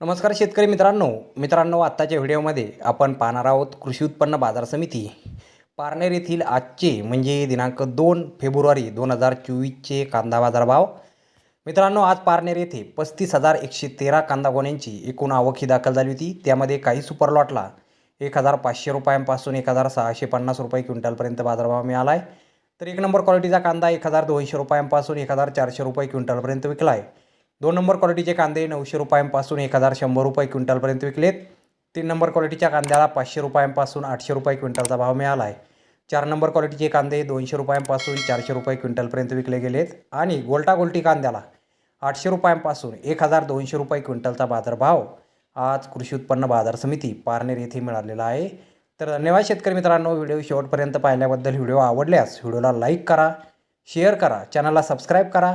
नमस्कार शेतकरी मित्रांनो. मित्रांनो आत्ताच्या व्हिडिओमध्ये आपण पाहणार आहोत कृषी उत्पन्न बाजार समिती. पारनेर येथील आजचे म्हणजे दिनांक दोन फेब्रुवारी दोन हजार चोवीसचे कांदा बाजारभाव. मित्रांनो आज पारनेर येथे पस्तीस हजार एकशे तेरा कांदा गोण्यांची एकूण आवक ही दाखल झाली होती. त्यामध्ये काही सुपर लॉटला एक हजार पाचशे रुपयांपासून एक हजार सहाशे पन्नास रुपये क्विंटलपर्यंत बाजारभाव मिळाला आहे तर एक नंबर क्वालिटीचा कांदा एक हजार दोनशे रुपयांपासून एक हजार चारशे रुपये क्विंटलपर्यंत विकला आहे दोन नंबर क्वालिटीचे कांदे नऊशे रुपयांपासून एक हजार शंभर रुपये क्विंटलपर्यंत विकलेत. तीन नंबर क्वालिटीच्या कांद्याला पाचशे रुपयांपासून आठशे रुपये क्विंटलचा भाव मिळाला आहे चार नंबर क्वालिटीचे कांदे दोनशे रुपयांपासून चारशे रुपये क्विंटलपर्यंत विकले गेलेत आणि गोल्टा गोल्टी कांद्याला आठशे रुपयांपासून एक हजार दोनशे रुपये क्विंटलचा बाजारभाव. आज कृषी उत्पन्न बाजार समिती पारनेर येथे मिळालेला आहे. तर धन्यवाद शेतकरी मित्रांनो व्हिडिओ शेवटपर्यंत पाहिल्याबद्दल व्हिडिओ आवडल्यास व्हिडिओला लाईक करा शेअर करा चॅनलला सबस्क्राईब करा.